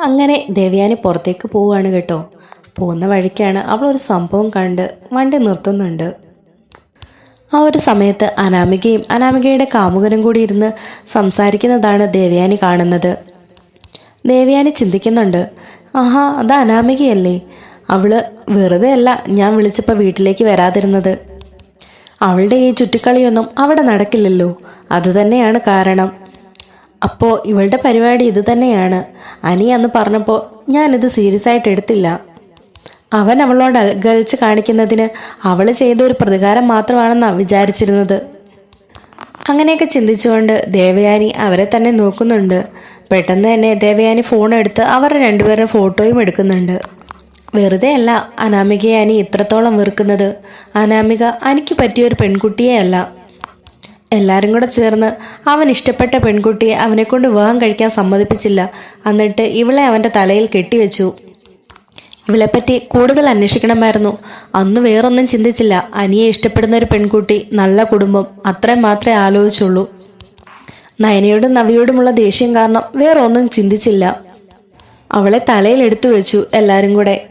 അങ്ങനെ ദേവയാനി പുറത്തേക്ക് പോവുകയാണ് കേട്ടോ. പോകുന്ന വഴിക്കാണ് അവൾ ഒരു സംഭവം കണ്ട് വണ്ടി നിർത്തുന്നുണ്ട്. ആ ഒരു സമയത്ത് അനാമികയും അനാമികയുടെ കാമുകനും കൂടി ഇരുന്ന് സംസാരിക്കുന്നതാണ് ദേവയാനി കാണുന്നത്. ദേവയാനി ചിന്തിക്കുന്നുണ്ട് ആഹാ അത് അനാമികയല്ലേ? അവൾ വെറുതെ അല്ല ഞാൻ വിളിച്ചപ്പോൾ വീട്ടിലേക്ക് വരാതിരുന്നത്. അവളുടെ ഈ ചുറ്റിക്കളിയൊന്നും അവിടെ നടക്കില്ലല്ലോ. അതുതന്നെയാണ് കാരണം. അപ്പോൾ ഇവളുടെ പരിപാടി ഇത് തന്നെയാണ്. അനി അന്ന് പറഞ്ഞപ്പോൾ ഞാനിത് സീരിയസ് ആയിട്ട് എടുത്തില്ല. അവൻ അവളോട് അകൽച്ച് കാണിക്കുന്നതിന് അവൾ ചെയ്ത ഒരു പ്രതികാരം മാത്രമാണെന്നാണ് വിചാരിച്ചിരുന്നത്. അങ്ങനെയൊക്കെ ചിന്തിച്ചുകൊണ്ട് ദേവയാനി അവരെ തന്നെ നോക്കുന്നുണ്ട്. പെട്ടെന്ന് തന്നെ ദേവയാനി ഫോൺ എടുത്ത് അവരുടെ രണ്ടുപേരുടെ ഫോട്ടോയും എടുക്കുന്നുണ്ട്. വെറുതെ അല്ല അനാമികയെ അനി ഇത്രത്തോളം വെറുക്കുന്നത്. അനാമിക അനിക്ക് പറ്റിയ ഒരു പെൺകുട്ടിയേ അല്ല. എല്ലാവരും കൂടെ ചേർന്ന് അവൻ ഇഷ്ടപ്പെട്ട പെൺകുട്ടിയെ അവനെക്കൊണ്ട് വിവാഹം കഴിക്കാൻ സമ്മതിപ്പിച്ചില്ല. എന്നിട്ട് ഇവളെ അവന്റെ തലയിൽ കെട്ടിവെച്ചു. ഇവളെപ്പറ്റി കൂടുതൽ അന്വേഷിക്കണമായിരുന്നു. അന്ന് വേറൊന്നും ചിന്തിച്ചില്ല. അനിയെ ഇഷ്ടപ്പെടുന്ന ഒരു പെൺകുട്ടി നല്ല കുടുംബം അത്രയും മാത്രമേ ആലോചിച്ചുള്ളൂ. നയനയോടും നവിയോടുമുള്ള ദേഷ്യം കാരണം വേറൊന്നും ചിന്തിച്ചില്ല. അവളെ തലയിൽ എടുത്തു വെച്ചു എല്ലാവരും കൂടെ.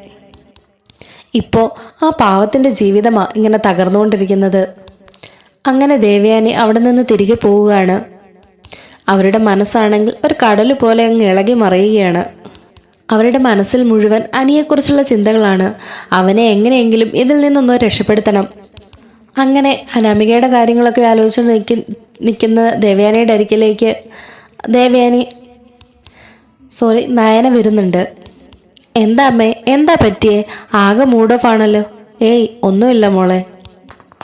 ഇപ്പോൾ ആ പാവത്തിന്റെ ജീവിതമാണ് ഇങ്ങനെ തകർന്നുകൊണ്ടിരിക്കുന്നത്. അങ്ങനെ ദേവയാനി അവിടെ നിന്ന് തിരികെ പോവുകയാണ്. അവരുടെ മനസ്സാണെങ്കിൽ ഒരു കടൽ പോലെ അങ്ങ് ഇളകി മറിയുകയാണ്. അവരുടെ മനസ്സിൽ മുഴുവൻ അനിയെക്കുറിച്ചുള്ള ചിന്തകളാണ്. അവനെ എങ്ങനെയെങ്കിലും ഇതിൽ നിന്നൊന്ന് രക്ഷപ്പെടുത്തണം. അങ്ങനെ അനാമികയുടെ കാര്യങ്ങളൊക്കെ ആലോചിച്ച് നിൽക്കി നിൽക്കുന്ന ദേവയാനിയുടെ അരികിലേക്ക് ദേവയാനി സോറി നയന വരുന്നുണ്ട്. എന്താ അമ്മേ എന്താ പറ്റിയേ? ആകെ മൂഡ് ഓഫ് ആണല്ലോ. ഏയ് ഒന്നുമില്ല മോളെ.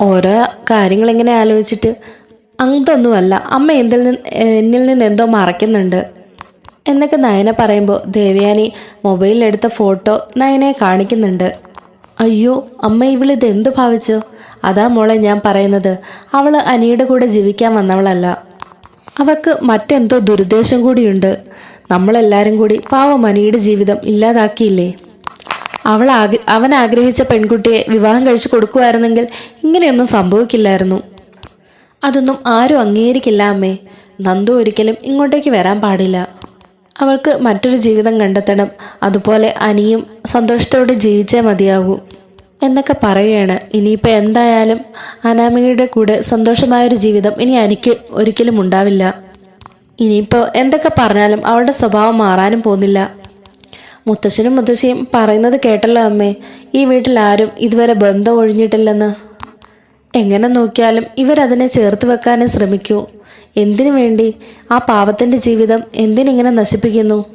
ഓരോ കാര്യങ്ങൾ ഇങ്ങനെ ആലോചിച്ചിട്ട് അതൊന്നുമല്ല അമ്മ എന്തിൽ നിന്ന് എന്നിൽ നിന്ന് എന്തോ മറയ്ക്കുന്നുണ്ട്. എന്നൊക്കെ നയന പറയുമ്പോൾ ദേവയാനി മൊബൈലിലെടുത്ത ഫോട്ടോ നയനയെ കാണിക്കുന്നുണ്ട്. അയ്യോ അമ്മ ഇവളിത് എന്ത് ഭാവിച്ചു? അതാ മോളെ ഞാൻ പറയുന്നത്. അവൾ അനിയുടെ കൂടെ ജീവിക്കാൻ വന്നവളല്ല. അവക്ക് മറ്റെന്തോ ദുരുദ്ദേശം കൂടിയുണ്ട്. നമ്മളെല്ലാരും കൂടി പാവം അനിയുടെ ജീവിതം ഇല്ലാതാക്കിയില്ലേ? അവൾ അവൻ ആഗ്രഹിച്ച പെൺകുട്ടിയെ വിവാഹം കഴിച്ചു കൊടുക്കുമായിരുന്നെങ്കിൽ ഇങ്ങനെയൊന്നും സംഭവിക്കില്ലായിരുന്നു. അതൊന്നും ആരും അംഗീകരിക്കില്ല അമ്മേ. നന്ദു ഒരിക്കലും ഇങ്ങോട്ടേക്ക് വരാൻ പാടില്ല. അവൾക്ക് മറ്റൊരു ജീവിതം കണ്ടെത്തണം. അതുപോലെ അനിയും സന്തോഷത്തോടെ ജീവിച്ചേ മതിയാകൂ. എന്നൊക്കെ പറയുകയാണ് ഇനിയിപ്പോൾ എന്തായാലും അനാമികയുടെ കൂടെ സന്തോഷമായൊരു ജീവിതം ഇനി അനിക്ക് ഒരിക്കലും ഉണ്ടാവില്ല. ഇനിയിപ്പോൾ എന്തൊക്കെ പറഞ്ഞാലും അവളുടെ സ്വഭാവം മാറാനും പോകുന്നില്ല. മുത്തശ്ശനും മുത്തശ്ശിയും പറയുന്നത് കേട്ടല്ലോ അമ്മേ. ഈ വീട്ടിൽ ആരും ഇതുവരെ ബന്ധം ഒഴിഞ്ഞിട്ടില്ലെന്ന്. എങ്ങനെ നോക്കിയാലും ഇവരതിനെ ചേർത്ത് വെക്കാനേ ശ്രമിക്കൂ. എന്തിനു വേണ്ടി? ആ പാവത്തിന്റെ ജീവിതം എന്തിനിങ്ങനെ നശിപ്പിക്കുന്നു?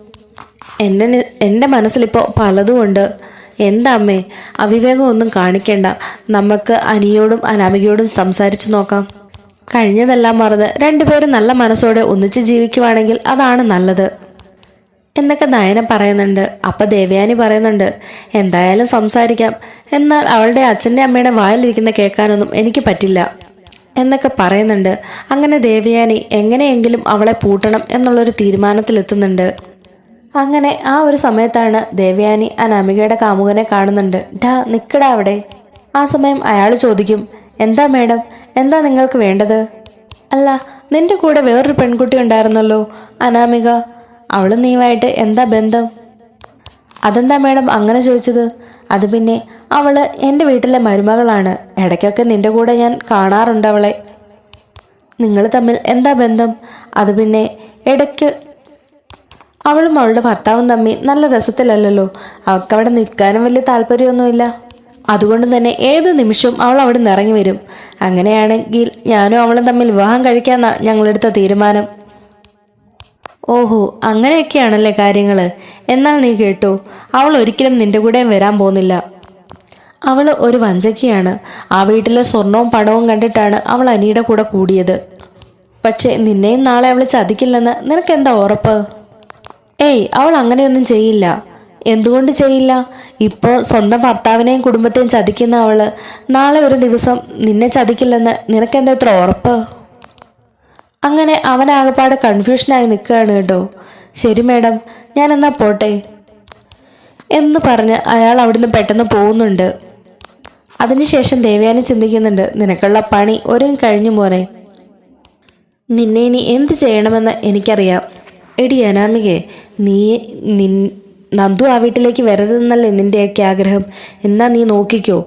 എന്നെ എന്റെ മനസ്സിലിപ്പോൾ പലതുമുണ്ട്. എന്താ അമ്മേ? അവിവേകം ഒന്നും കാണിക്കേണ്ട. നമുക്ക് അനിയോടും അനാമികയോടും സംസാരിച്ചു നോക്കാം. കഴിഞ്ഞതെല്ലാം മറന്ന് രണ്ടുപേരും നല്ല മനസ്സോടെ ഒന്നിച്ച് ജീവിക്കുവാണെങ്കിൽ അതാണ് നല്ലത്. എന്നൊക്കെ നയന പറയുന്നുണ്ട്. അപ്പം ദേവയാനി പറയുന്നുണ്ട് എന്തായാലും സംസാരിക്കാം. എന്നാൽ അവളുടെ അച്ഛന്റെ അമ്മയുടെ വായിലിരിക്കുന്ന കേൾക്കാനൊന്നും എനിക്ക് പറ്റില്ല എന്നൊക്കെ പറയുന്നുണ്ട്. അങ്ങനെ ദേവയാനി എങ്ങനെയെങ്കിലും അവളെ പൂട്ടണം എന്നുള്ളൊരു തീരുമാനത്തിലെത്തുന്നുണ്ട്. അങ്ങനെ ആ ഒരു സമയത്താണ് ദേവയാനി അനാമികയുടെ കാമുകനെ കാണുന്നുണ്ട്. ഡാ നിക്കടാ അവിടെ. ആ സമയം അയാൾ ചോദിക്കും എന്താ മേഡം? എന്താ നിങ്ങൾക്ക് വേണ്ടത്? അല്ല നിന്റെ കൂടെ വേറൊരു പെൺകുട്ടി ഉണ്ടായിരുന്നല്ലോ അനാമിക. അവളും നീയുമായിട്ട് എന്താ ബന്ധം? അതെന്താ മേഡം അങ്ങനെ ചോദിച്ചത്? അത് പിന്നെ അവൾ എന്റെ വീട്ടിലെ മരുമകളാണ്. ഇടയ്ക്കൊക്കെ നിന്റെ കൂടെ ഞാൻ കാണാറുണ്ട് അവളെ. നിങ്ങൾ തമ്മിൽ എന്താ ബന്ധം? അത് പിന്നെ ഇടയ്ക്ക് അവളും അവളുടെ ഭർത്താവും തമ്മിൽ നല്ല രസത്തിലല്ലല്ലോ? അവൾക്ക് അവിടെ നിൽക്കാനും വലിയ താല്പര്യമൊന്നുമില്ല. അതുകൊണ്ട് തന്നെ ഏത് നിമിഷവും അവൾ അവിടെ നിന്ന് ഇറങ്ങി വരും. അങ്ങനെയാണെങ്കിൽ ഞാനും അവളും തമ്മിൽ വിവാഹം കഴിക്കാമെന്നാണ് ഞങ്ങളെടുത്ത തീരുമാനം. ഓഹോ അങ്ങനെയൊക്കെയാണല്ലേ കാര്യങ്ങൾ എന്നാൽ നീ കേട്ടോ അവൾ ഒരിക്കലും നിന്റെ കൂടെ വരാൻ പോകുന്നില്ല. അവൾ ഒരു വഞ്ചകയാണ്. ആ വീട്ടിലെ സ്വർണവും പണവും കണ്ടിട്ടാണ് അവൾ അനിയുടെ കൂടെ കൂടിയത്. പക്ഷേ നിന്നെയും നാളെ അവൾ ചതിക്കില്ലെന്ന് നിനക്കെന്താ ഉറപ്പ്? ഏയ് അവൾ അങ്ങനെയൊന്നും ചെയ്യില്ല. എന്തുകൊണ്ട് ചെയ്യില്ല? ഇപ്പോൾ സ്വന്തം ഭർത്താവിനെയും കുടുംബത്തെയും ചതിക്കുന്ന അവൾ നാളെ ഒരു ദിവസം നിന്നെ ചതിക്കില്ലെന്ന് നിനക്കെന്താ ഇത്ര ഉറപ്പ്? അങ്ങനെ അവൻ ആകെപ്പാട് കൺഫ്യൂഷനായി നിൽക്കുകയാണ് കേട്ടോ. ശരി മേഡം ഞാൻ എന്നാ പോട്ടെ? എന്ന് പറഞ്ഞ് അയാൾ അവിടുന്ന് പെട്ടെന്ന് പോകുന്നുണ്ട്. അതിനുശേഷം ദേവയാനി ചിന്തിക്കുന്നുണ്ട് നിനക്കുള്ള പണി ഒരു കഴിഞ്ഞു മോനെ. നിന്നെ ഇനി എന്ത് ചെയ്യണമെന്ന് എനിക്കറിയാം. എടി അനാമികെ നീ നിൻ നന്ദു ആ വീട്ടിലേക്ക് വരരുതെന്നല്ലേ നിന്റെയൊക്കെ ആഗ്രഹം. എന്നാ നീ നോക്കിക്കോ.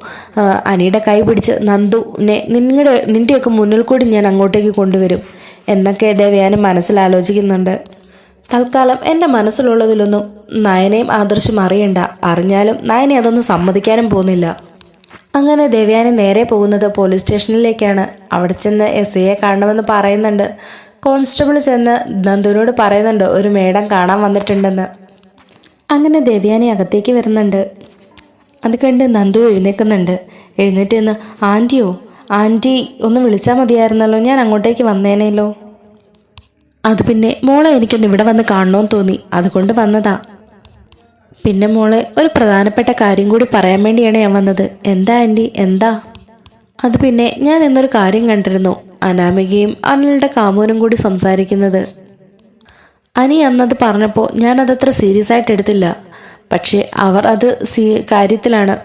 അനിയുടെ കൈ പിടിച്ച് നന്ദുനെ നിങ്ങളുടെ നിന്റെയൊക്കെ മുന്നിൽ കൂടി ഞാൻ അങ്ങോട്ടേക്ക് കൊണ്ടുവരും. എന്നൊക്കെ ദേവയാനം മനസ്സിലാലോചിക്കുന്നുണ്ട്. തൽക്കാലം എന്റെ മനസ്സിലുള്ളതിലൊന്നും നയനയും ആദർശം അറിയണ്ട. അറിഞ്ഞാലും നയനെ അതൊന്നും സമ്മതിക്കാനും പോകുന്നില്ല. അങ്ങനെ ദേവയാനി നേരെ പോകുന്നത് പോലീസ് സ്റ്റേഷനിലേക്കാണ്. അവിടെ ചെന്ന് എസ് ഐയെ കാണണമെന്ന് പറയുന്നുണ്ട്. കോൺസ്റ്റബിൾ ചെന്ന് നന്ദുവിനോട് പറയുന്നുണ്ട് ഒരു മേഡം കാണാൻ വന്നിട്ടുണ്ടെന്ന്. അങ്ങനെ ദേവയാനി അകത്തേക്ക് വരുന്നുണ്ട്. അത് കണ്ട് നന്ദു എഴുന്നേൽക്കുന്നുണ്ട് എഴുന്നേറ്റ് നിന്ന് ആന്റിയോ ആന്റി ഒന്ന് വിളിച്ചാൽ മതിയായിരുന്നല്ലോ. ഞാൻ അങ്ങോട്ടേക്ക് വന്നേനേലോ. അത് പിന്നെ മോളെ എനിക്കൊന്ന് ഇവിടെ വന്ന് കാണണമെന്ന് തോന്നി. അതുകൊണ്ട് വന്നതാ. പിന്നെ മോളെ ഒരു പ്രധാനപ്പെട്ട കാര്യം കൂടി പറയാൻ വേണ്ടിയാണ് ഞാൻ വന്നത്. എന്താ ആന്റി? എന്താ? അത് പിന്നെ ഞാൻ ഇന്നൊരു കാര്യം കണ്ടിരുന്നു. അനാമികയും അനിലിന്റെ കാമൂനും കൂടി സംസാരിക്കുന്നത്. അനി അന്നത് പറഞ്ഞപ്പോൾ ഞാനതത്ര സീരിയസ് ആയിട്ട് എടുത്തില്ല. പക്ഷേ അവർ അത് സീ കാര്യത്തിലാണ്.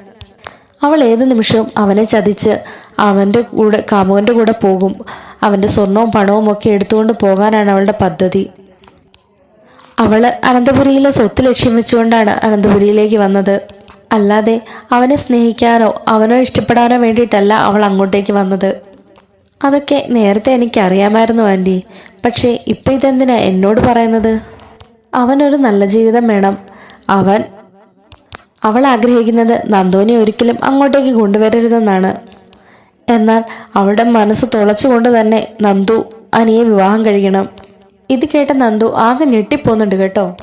അവൾ ഏത് നിമിഷവും അവനെ ചതിച്ച് അവന്റെ കൂടെ കാമുകന്റെ കൂടെ പോകും. അവന്റെ സ്വർണവും പണവും ഒക്കെ എടുത്തുകൊണ്ട് പോകാനാണ് അവളുടെ പദ്ധതി. അവൾ അനന്തപുരിയിലെ സ്വത്ത് ലക്ഷ്യം വെച്ചുകൊണ്ടാണ് അനന്തപുരിയിലേക്ക് വന്നത്. അല്ലാതെ അവനെ സ്നേഹിക്കാനോ അവനോ ഇഷ്ടപ്പെടാനോ വേണ്ടിയിട്ടല്ല അവൾ അങ്ങോട്ടേക്ക് വന്നത്. അതൊക്കെ നേരത്തെ എനിക്കറിയാമായിരുന്നു ആന്റി പക്ഷേ ഇപ്പം ഇതെന്തിനാ എന്നോട് പറയുന്നത്? അവനൊരു നല്ല ജീവിതം വേണം. അവൻ അവൾ ആഗ്രഹിക്കുന്നത് നന്ദോനെ ഒരിക്കലും അങ്ങോട്ടേക്ക് കൊണ്ടുവരരുതെന്നാണ്. എന്നാൽ അവളുടെ മനസ്സ് തുളച്ചുകൊണ്ട് തന്നെ നന്ദു അനിയെ വിവാഹം കഴിക്കണം. ഇത് കേട്ട നന്ദു ആകെ ഞെട്ടിപ്പോന്നുണ്ട് കേട്ടോ.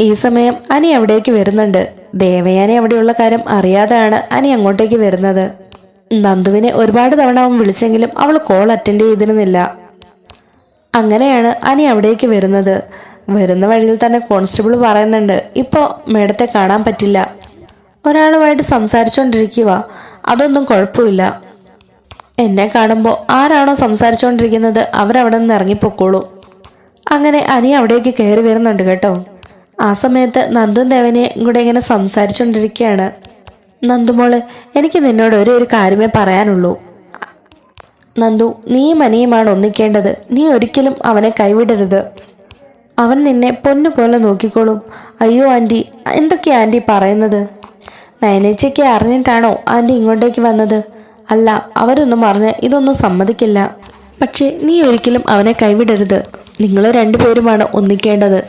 ഈ സമയം അനി അവിടേക്ക് വരുന്നുണ്ട്. ദേവയാനെ അവിടെയുള്ള കാര്യം അറിയാതെയാണ് അനി അങ്ങോട്ടേക്ക് വരുന്നത്. നന്ദുവിനെ ഒരുപാട് തവണ അവൻ വിളിച്ചെങ്കിലും അവൾ കോൾ അറ്റൻഡ് ചെയ്തിരുന്നില്ല. അങ്ങനെയാണ് അനി അവിടേക്ക് വരുന്നത്. വരുന്ന വഴിയിൽ തന്നെ കോൺസ്റ്റബിൾ പറയുന്നുണ്ട് ഇപ്പോൾ മേഡത്തെ കാണാൻ പറ്റില്ല. ഒരാളുമായിട്ട് സംസാരിച്ചുകൊണ്ടിരിക്കുക അതൊന്നും കുഴപ്പമില്ല. എന്നെ കാണുമ്പോൾ ആരാണോ സംസാരിച്ചുകൊണ്ടിരിക്കുന്നത് അവരവിടെ നിന്ന് ഇറങ്ങിപ്പോക്കോളൂ. അങ്ങനെ അനി അവിടേക്ക് കയറി വരുന്നുണ്ട് കേട്ടോ. ആ സമയത്ത് നന്ദും ദേവനെയും കൂടെ ഇങ്ങനെ സംസാരിച്ചുകൊണ്ടിരിക്കുകയാണ് നന്ദുമോൾ എനിക്ക് നിന്നോട് ഒരേ ഒരു കാര്യമേ പറയാനുള്ളൂ. നന്ദു നീയും അനിയുമാണ് ഒന്നിക്കേണ്ടത്. നീ ഒരിക്കലും അവനെ കൈവിടരുത്. അവൻ നിന്നെ പൊന്നു പോലെ നോക്കിക്കോളും. അയ്യോ ആന്റി എന്തൊക്കെയാ ആന്റി പറയുന്നത്? നയനേച്ചയ്ക്ക് അറിഞ്ഞിട്ടാണോ ആന്റി ഇങ്ങോട്ടേക്ക് വന്നത്? അല്ല അവരൊന്നും പറഞ്ഞ് ഇതൊന്നും സമ്മതിക്കില്ല. പക്ഷേ നീ ഒരിക്കലും അവനെ കൈവിടരുത്. നിങ്ങൾ രണ്ടുപേരുമാണ് ഒന്നിക്കേണ്ടത്.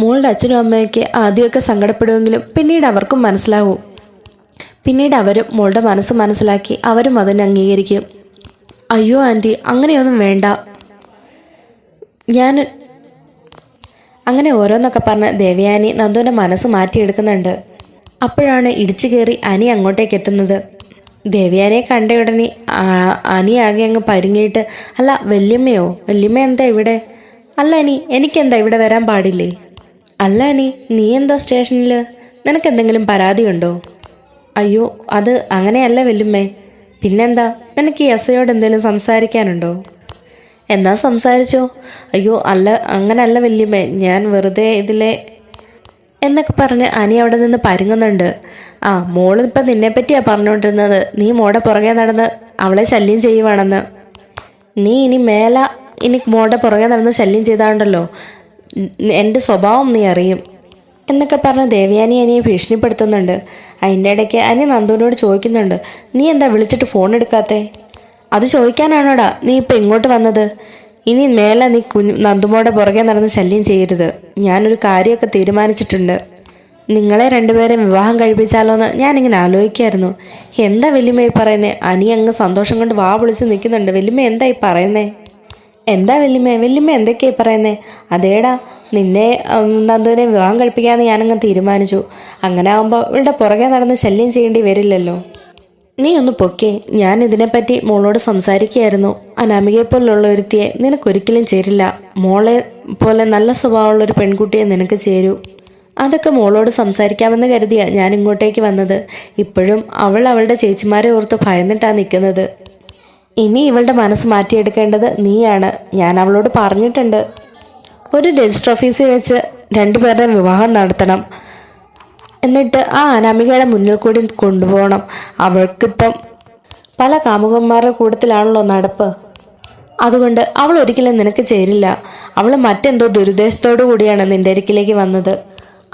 മോളുടെ അച്ഛനും അമ്മയൊക്കെ ആദ്യമൊക്കെ സങ്കടപ്പെടുമെങ്കിലും പിന്നീട് അവർക്കും മനസ്സിലാവും. പിന്നീട് അവരും മോളുടെ മനസ്സ് മനസ്സിലാക്കി അവരും അതിനെ അംഗീകരിക്കും. അയ്യോ ആന്റി അങ്ങനെയൊന്നും വേണ്ട. ഞാൻ അങ്ങനെ ഓരോന്നൊക്കെ പറഞ്ഞ് ദേവയാനി നന്ദുവിന്റെ മനസ്സ് മാറ്റിയെടുക്കുന്നുണ്ട്. അപ്പോഴാണ് ഇടിച്ചു കയറി അനി അങ്ങോട്ടേക്ക് എത്തുന്നത് ദേവയാനിയെ കണ്ട ഉടനെ അനി ആകെ അങ്ങ് പരിങ്ങിയിട്ട് അല്ല വല്യമ്മയോ? വല്യമ്മ എന്താ ഇവിടെ? അല്ല അനി എനിക്കെന്താ ഇവിടെ വരാൻ പാടില്ലേ? അല്ല അനി നീ എന്താ സ്റ്റേഷനിൽ നിനക്കെന്തെങ്കിലും പരാതിയുണ്ടോ? അയ്യോ അത് അങ്ങനെയല്ല വല്യമ്മേ. പിന്നെന്താ? നിനക്ക് ഈ അസയോട് എന്തെങ്കിലും സംസാരിക്കാനുണ്ടോ? എന്നാ സംസാരിച്ചോ. അയ്യോ അല്ല അങ്ങനല്ല വല്യമ്മേ. ഞാൻ വെറുതെ ഇതിലെ എന്നൊക്കെ പറഞ്ഞ് അനി അവിടെ നിന്ന് പരുങ്ങുന്നുണ്ട്. ആ മോളിപ്പം ഇപ്പം നിന്നെപ്പറ്റിയാ പറഞ്ഞുകൊണ്ടിരുന്നത് നീ മോടെ പുറകെ നടന്ന് അവളെ ശല്യം ചെയ്യുവാണെന്ന്. നീ ഇനി മേല ഇനി മോടെ പുറകെ നടന്ന് ശല്യം ചെയ്താണ്ടല്ലോ. എന്റെ സ്വഭാവം നീ അറിയും. എന്നൊക്കെ പറഞ്ഞ് ദേവയാനി അനിയെ ഭീഷണിപ്പെടുത്തുന്നുണ്ട്. അതിന്റെ ഇടയ്ക്ക് അനി നന്ദുവിനോട് ചോദിക്കുന്നുണ്ട്. നീ എന്താ വിളിച്ചിട്ട് ഫോൺ എടുക്കാത്തേ? അത് ചോദിക്കാനാണോടാ നീ ഇപ്പം ഇങ്ങോട്ട് വന്നത്? ഇനി മേലെ നീ കുഞ്ഞു നന്ദുമോടെ പുറകെ നടന്ന് ശല്യം ചെയ്യരുത്. ഞാനൊരു കാര്യമൊക്കെ തീരുമാനിച്ചിട്ടുണ്ട്. നിങ്ങളെ രണ്ടുപേരെ വിവാഹം കഴിപ്പിച്ചാലോന്ന് ഞാനിങ്ങനെ ആലോചിക്കായിരുന്നു. എന്താ വല്യമ്മ ഈ പറയുന്നേ? അനി അങ്ങ് സന്തോഷം കൊണ്ട് വാ വിളിച്ച് നിൽക്കുന്നുണ്ട്. വലിയമ്മ എന്താ ഈ പറയുന്നേ? എന്താ വലിയമ്മ? വലിയമ്മ എന്തൊക്കെയായി പറയുന്നേ? അതേടാ നിന്നെ നന്ദുവിനെ വിവാഹം കഴിപ്പിക്കാമെന്ന് ഞാനങ്ങ് തീരുമാനിച്ചു. അങ്ങനെ ആകുമ്പോൾ ഇവളുടെ പുറകെ നടന്ന് ശല്യം ചെയ്യേണ്ടി വരില്ലല്ലോ. നീ ഒന്ന് പൊക്കെ. ഞാൻ ഇതിനെപ്പറ്റി മോളോട് സംസാരിക്കുകയായിരുന്നു. അനാമികയെ പോലുള്ള ഒരുത്തിയെ നിനക്കൊരിക്കലും ചേരില്ല. മോളെ പോലെ നല്ല സ്വഭാവമുള്ള ഒരു പെൺകുട്ടിയെ നിനക്ക് ചേരൂ. അതൊക്കെ മോളോട് സംസാരിക്കാമെന്ന് കരുതിയാ ഞാൻ ഇങ്ങോട്ടേക്ക് വന്നത്. ഇപ്പോഴും അവൾ അവളുടെ ചേച്ചിമാരെ ഓർത്ത് ഭയന്നിട്ടാണ് നിൽക്കുന്നത്. ഇനി ഇവളുടെ മനസ്സ് മാറ്റിയെടുക്കേണ്ടത് നീയാണ്. ഞാൻ അവളോട് പറഞ്ഞിട്ടുണ്ട്. ഒരു രജിസ്റ്റർ ഓഫീസിൽ വെച്ച് രണ്ടുപേരുടെ വിവാഹം നടത്തണം. എന്നിട്ട് ആ അനാമികയുടെ മുന്നിൽ കൂടി കൊണ്ടുപോകണം. അവൾക്കിപ്പം പല കാമുകന്മാരുടെ കൂട്ടത്തിലാണല്ലോ നടപ്പ്. അതുകൊണ്ട് അവൾ ഒരിക്കലും നിനക്ക് ചേരില്ല. അവൾ മറ്റെന്തോ ദുരുദ്ദേശത്തോടു കൂടിയാണ് നിന്റെ അരിക്കിലേക്ക് വന്നത്.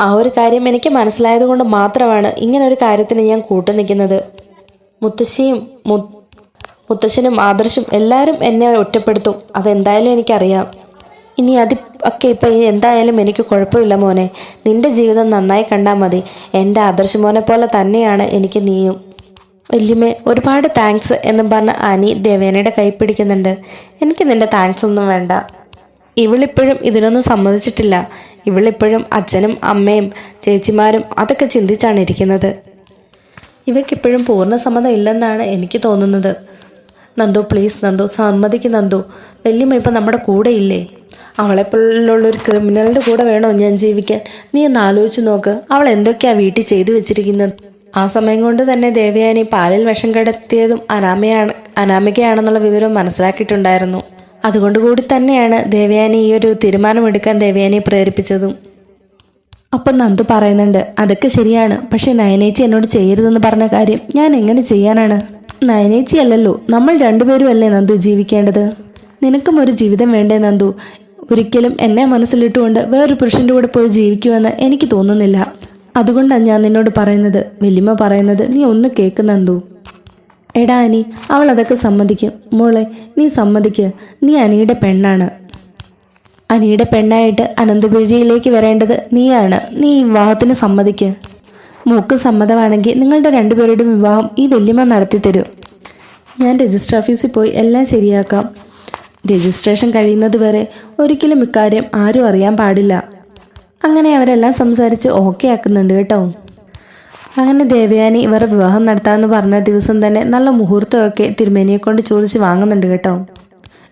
ആ ഒരു കാര്യം എനിക്ക് മനസ്സിലായതുകൊണ്ട് മാത്രമാണ് ഇങ്ങനെ ഒരു കാര്യത്തിന് ഞാൻ കൂട്ടു നിൽക്കുന്നത്. മുത്തശ്ശിയും മുത്തശ്ശനും ആദർശും എല്ലാവരും എന്നെ ഒറ്റപ്പെടുത്തും. അതെന്തായാലും എനിക്കറിയാം. ഇനി അത് ഒക്കെ ഇപ്പം എന്തായാലും എനിക്ക് കുഴപ്പമില്ല മോനെ. നിന്റെ ജീവിതം നന്നായി കണ്ടാൽ മതി. എന്റെ ആദർശ മോനെ പോലെ തന്നെയാണ് എനിക്ക് നീയും. വല്യമ്മേ ഒരുപാട് താങ്ക്സ് എന്ന് പറഞ്ഞ അനി ദേവേനയുടെ കൈ പിടിക്കുന്നുണ്ട്. എനിക്ക് നിന്റെ താങ്ക്സ് ഒന്നും വേണ്ട. ഇവളിപ്പോഴും ഇതിനൊന്നും സമ്മതിച്ചിട്ടില്ല. ഇവളിപ്പോഴും അച്ഛനും അമ്മയും ചേച്ചിമാരും അതൊക്കെ ചിന്തിച്ചാണ് ഇരിക്കുന്നത്. ഇവയ്ക്കിപ്പോഴും പൂർണ സമ്മതം ഇല്ലെന്നാണ് എനിക്ക് തോന്നുന്നത്. നന്ദു പ്ലീസ് നന്ദു സമ്മതിക്ക് നന്ദു. വല്യമ്മ ഇപ്പം നമ്മുടെ കൂടെ ഇല്ലേ? അവളെപ്പോലുള്ള ഒരു ക്രിമിനലിന്റെ കൂടെ വേണോ ഞാൻ ജീവിക്കാൻ? നീ ഒന്ന് ആലോചിച്ച് നോക്ക്. അവൾ എന്തൊക്കെയാ വീട്ടിൽ ചെയ്തു വെച്ചിരിക്കുന്നത്? ആ സമയം കൊണ്ട് തന്നെ ദേവയാനി പാലിൽ വിഷം കിടത്തിയതും അനാമയാണ് അനാമികയാണെന്നുള്ള വിവരം മനസ്സിലാക്കിയിട്ടുണ്ടായിരുന്നു. അതുകൊണ്ട് കൂടി തന്നെയാണ് ദേവയാനി ഈ ഒരു തീരുമാനമെടുക്കാൻ ദേവയാനിയെ പ്രേരിപ്പിച്ചതും. അപ്പം നന്ദു പറയുന്നുണ്ട് അതൊക്കെ ശരിയാണ്. പക്ഷെ നയനേച്ചി എന്നോട് ചെയ്യരുതെന്ന് പറഞ്ഞ കാര്യം ഞാൻ എങ്ങനെ ചെയ്യാനാണ്? നയനേച്ചി അല്ലല്ലോ നമ്മൾ രണ്ടുപേരും അല്ലേ നന്ദു ജീവിക്കേണ്ടത്? നിനക്കും ഒരു ജീവിതം വേണ്ടേ നന്ദു. ഒരിക്കലും എന്നെ മനസ്സിലിട്ടുകൊണ്ട് വേറൊരു പുരുഷന്റെ കൂടെ പോയി ജീവിക്കുമെന്ന് എനിക്ക് തോന്നുന്നില്ല. അതുകൊണ്ടാണ് ഞാൻ നിന്നോട് പറയുന്നത് വല്യമ്മ പറയുന്നത് നീ ഒന്ന് കേൾക്കുന്നെന്തോ എടാ അനി അവൾ അതൊക്കെ സമ്മതിക്കും. മോളെ നീ സമ്മതിക്ക്. നീ അനിയുടെ പെണ്ണാണ്. അനിയുടെ പെണ്ണായിട്ട് അനന്തപുരിയിലേക്ക് വരേണ്ടത് നീയാണ്. നീ ഈ വിവാഹത്തിന് സമ്മതിക്ക്. മൂക്ക് സമ്മതമാണെങ്കിൽ നിങ്ങളുടെ രണ്ടുപേരുടെയും വിവാഹം ഈ വല്യമ്മ നടത്തി തരും ഞാൻ രജിസ്റ്റർ ഓഫീസിൽ പോയി എല്ലാം ശരിയാക്കാം. രജിസ്ട്രേഷൻ കഴിയുന്നത് വരെ ഒരിക്കലും ഇക്കാര്യം ആരും അറിയാൻ പാടില്ല. അങ്ങനെ അവരെല്ലാം സംസാരിച്ച് ഓക്കെ ആക്കുന്നുണ്ട് കേട്ടോ. അങ്ങനെ ദേവയാനി ഇവരെ വിവാഹം നടത്താമെന്ന് പറഞ്ഞ ദിവസം തന്നെ നല്ല മുഹൂർത്തമൊക്കെ തിരുമേനിയെ കൊണ്ട് ചോദിച്ച് വാങ്ങുന്നുണ്ട് കേട്ടോ.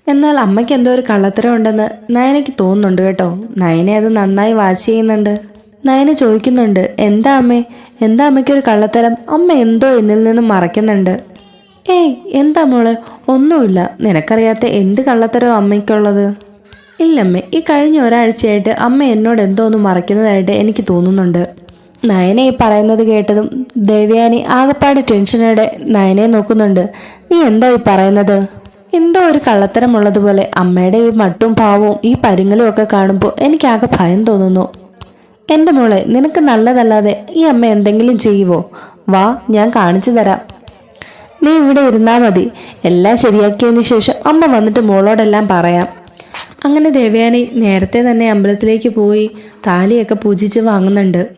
എന്നാൽ അമ്മയ്ക്ക് എന്തോ ഒരു കള്ളത്തരം ഉണ്ടെന്ന് നയനയ്ക്ക് തോന്നുന്നുണ്ട് കേട്ടോ. നയനെ അത് നന്നായി വാച്ച് ചെയ്യുന്നുണ്ട്. നയന ചോദിക്കുന്നുണ്ട് എന്താ അമ്മേ? എന്താ അമ്മയ്ക്കൊരു കള്ളത്തരം? അമ്മ എന്തോ എന്നിൽ നിന്നും മറയ്ക്കുന്നുണ്ട്. ഏയ് എന്താ മോളെ? ഒന്നുമില്ല. നിനക്കറിയാത്ത എന്ത് കള്ളത്തരോ അമ്മയ്ക്കുള്ളത്? ഇല്ലമ്മേ ഈ കഴിഞ്ഞ ഒരാഴ്ചയായിട്ട് അമ്മ എന്നോട് എന്തോ ഒന്ന് മറയ്ക്കുന്നതായിട്ട് എനിക്ക് തോന്നുന്നുണ്ട്. നയനെ ഈ പറയുന്നത് കേട്ടതും ദേവയാനി ആകപ്പാട് ടെൻഷനോടെ നയനെ നോക്കുന്നുണ്ട്. നീ എന്താ ഈ പറയുന്നത്? എന്തോ ഒരു കള്ളത്തരമുള്ളതുപോലെ അമ്മയുടെ ഈ മട്ടും പാവവും ഈ പരിങ്ങലും ഒക്കെ കാണുമ്പോൾ എനിക്കാകെ ഭയം തോന്നുന്നു. എന്റെ മോളെ നിനക്ക് നല്ലതല്ലാതെ ഈ അമ്മ എന്തെങ്കിലും ചെയ്യുവോ? വാ ഞാൻ കാണിച്ചു തരാം. നീ ഇവിടെ ഇരുന്നാൽ മതി. എല്ലാം ശരിയാക്കിയതിനു ശേഷം അമ്മ വന്നിട്ട് മോളോടെല്ലാം പറയാം. അങ്ങനെ ദേവയാനി നേരത്തെ തന്നെ അമ്പലത്തിലേക്ക് പോയി താലിയൊക്കെ പൂജിച്ച് വാങ്ങുന്നുണ്ട്.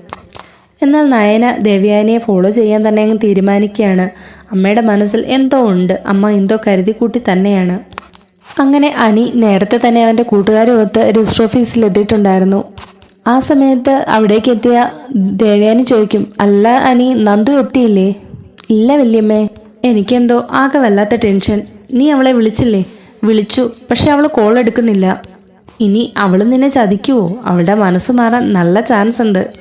എന്നാൽ നയന ദേവയാനിയെ ഫോളോ ചെയ്യാൻ തന്നെ അങ്ങ് തീരുമാനിക്കുകയാണ്. അമ്മയുടെ മനസ്സിൽ എന്തോ ഉണ്ട്. അമ്മ എന്തോ കരുതി കൂട്ടി തന്നെയാണ്. അങ്ങനെ അനി നേരത്തെ തന്നെ അവന്റെ കൂട്ടുകാരുമൊത്ത് രജിസ്റ്റർ ഓഫീസിൽ എത്തിയിട്ടുണ്ടായിരുന്നു. ആ സമയത്ത് അവിടേക്ക് എത്തിയ ദേവയാനി ചോദിക്കും അല്ല അനി നന്ദു എത്തിയില്ലേ? ഇല്ല വല്യമ്മേ. എനിക്കെന്തോ ആകെ വല്ലാത്ത ടെൻഷൻ. നീ അവളെ വിളിച്ചില്ലേ? വിളിച്ചു പക്ഷെ അവൾ കോൾ എടുക്കുന്നില്ല. ഇനി അവൾ നിന്നെ ചതിക്കുവോ? അവളുടെ മനസ്സ് മാറാൻ നല്ല ചാൻസ് ഉണ്ട്.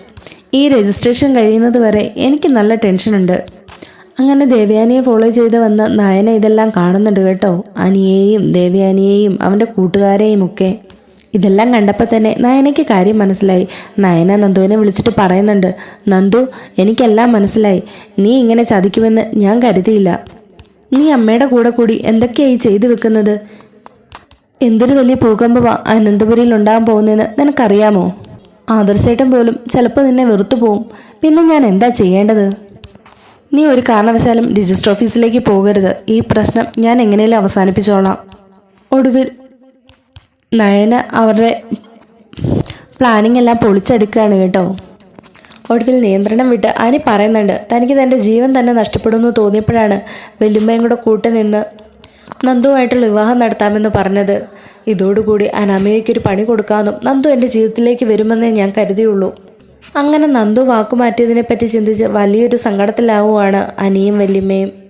ഈ രജിസ്ട്രേഷൻ കഴിയുന്നത് വരെ എനിക്ക് നല്ല ടെൻഷനുണ്ട് അങ്ങനെ ദേവയാനിയെ ഫോളോ ചെയ്ത് വന്ന നയന ഇതെല്ലാം കാണുന്നുണ്ട് കേട്ടോ. അനിയെയും ദേവയാനിയെയും അവന്റെ കൂട്ടുകാരെയും ഒക്കെ. ഇതെല്ലാം കണ്ടപ്പോൾ തന്നെ നയനയ്ക്ക് കാര്യം മനസ്സിലായി. നയന നന്ദുവിനെ വിളിച്ചിട്ട് പറയുന്നുണ്ട് നന്ദു എനിക്കെല്ലാം മനസ്സിലായി. നീ ഇങ്ങനെ ചതിക്കുമെന്ന് ഞാൻ കരുതിയില്ല. നീ അമ്മയുടെ കൂടെ കൂടി എന്തൊക്കെയായി ചെയ്തു വെക്കുന്നത്? എന്തൊരു വലിയ ഭൂകമ്പമാ അനന്തപുരിയിൽ ഉണ്ടാകാൻ പോകുന്നതെന്ന് നിനക്കറിയാമോ? ആദർശേട്ടൻ പോലും ചിലപ്പോൾ നിന്നെ വെറുത്തു പോവും. പിന്നെ ഞാൻ എന്താ ചെയ്യേണ്ടത്? നീ ഒരു കാരണവശാലും രജിസ്റ്റർ ഓഫീസിലേക്ക് പോകരുത്. ഈ പ്രശ്നം ഞാൻ എങ്ങനെയും അവസാനിപ്പിച്ചോളാം. ഒടുവിൽ നയന അവരുടെ പ്ലാനിങ് എല്ലാം പൊളിച്ചെടുക്കുകയാണ് കേട്ടോ. ഒടുവിൽ നിയന്ത്രണം വിട്ട് അനി പറയുന്നുണ്ട് തനിക്ക് തന്റെ ജീവൻ തന്നെ നഷ്ടപ്പെടുമെന്ന് തോന്നിയപ്പോഴാണ് വെല്ലുമ്മയും കൂടെ കൂട്ടി നിന്ന് നന്ദുവായിട്ടുള്ള വിവാഹം നടത്താമെന്ന് പറഞ്ഞത്. ഇതോടുകൂടി അനാമയ്ക്കൊരു പണി കൊടുക്കാമെന്നും നന്ദു എന്റെ ജീവിതത്തിലേക്ക് വരുമെന്നേ ഞാൻ കരുതിയുള്ളൂ. അങ്ങനെ നന്ദു വാക്കുമാറ്റിയതിനെപ്പറ്റി ചിന്തിച്ച് വലിയൊരു സങ്കടത്തിലാവുകയാണ് അനിയും വല്യമ്മയും